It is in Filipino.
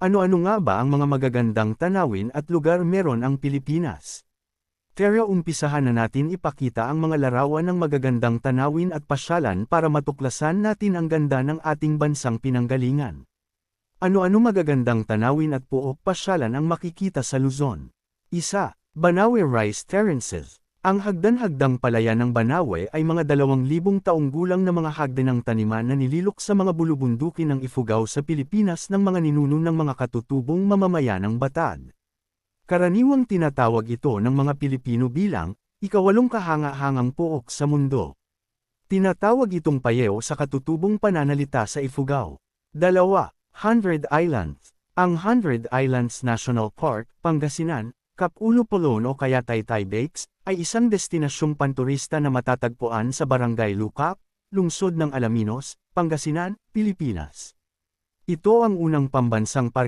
Ano-ano nga ba ang mga magagandang tanawin at lugar meron ang Pilipinas? Tara umpisahan na natin ipakita ang mga larawan ng magagandang tanawin at pasyalan para matuklasan natin ang ganda ng ating bansang pinanggalingan. Ano-ano magagandang tanawin at puok pasyalan ang makikita sa Luzon? Isa, Banawe Rice Terraces. Ang hagdan-hagdang palayan ng Banawe ay mga dalawang libong taong gulang na mga hagdan ng taniman na nililok sa mga bulubundukin ng Ifugao sa Pilipinas ng mga ninuno ng mga katutubong mamamayan ng Batad. Karaniwang tinatawag ito ng mga Pilipino bilang, ikawalong kahanga-hangang puok sa mundo. Tinatawag itong payew sa katutubong pananalita sa Ifugao. Dalawa, Hundred Islands. Ang Hundred Islands National Park, Pangasinan, Kapulo Polon o kaya Taytay Bakes, ay isang destinasyong panturista na matatagpuan sa Barangay Lukak, lungsod ng Alaminos, Pangasinan, Pilipinas. Ito ang unang pambansang